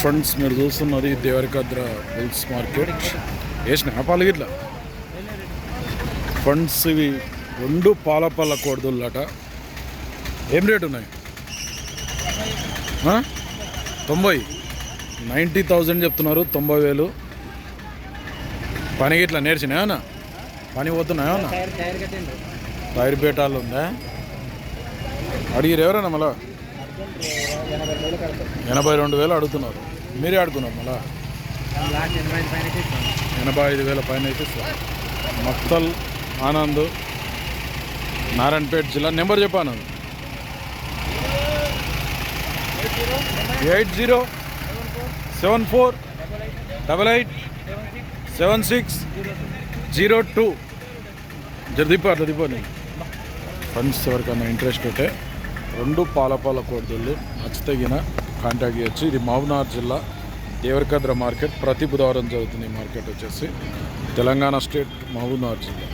Friends మీరు చూస్తున్నది Devarakadra bulls market. వేసిన పాలు గిట్ల? ఫ్రెండ్స్ ఇవి రెండు పాల పళ్ళ కోడదుల్లట ఏం రేట్ ఉన్నాయి? తొంభై. నైంటీ థౌజండ్ చెప్తున్నారు తొంభై వేలు. పని గిట్లా నేర్చినాయా పని పోతున్నాయా టైర్ పేటాలు ఉందా? అడిగిరు ఎవరైనా మళ్ళా? ఎనభై రెండు వేలు అడుగుతున్నారు. మీరే అడుగున్నారు మళ్ళా? ఎనభై ఐదు వేల పైన అయితే ఇస్తారు మక్తల్ ఆనంద్ నారాయణపేట జిల్లా నెంబర్ చెప్పాను eight zero seven four double eight seven six zero two. జర్దీపో అట్లా దిపో నేను ఫ్రెండ్స్ ఎవరికన్నా ఇంట్రెస్ట్ ఉంటే రెండు పాల పాల కోడిదళ్ళు నచ్చితగిన కాంటాక్ట్ చేయొచ్చు. ఇది మహబూబ్నగర్ జిల్లా దేవరకద్ర మార్కెట్. ప్రతి బుధవారం జరుగుతుంది ఈ మార్కెట్ వచ్చేసి. తెలంగాణ స్టేట్ మహబూబ్నగర్ జిల్లా.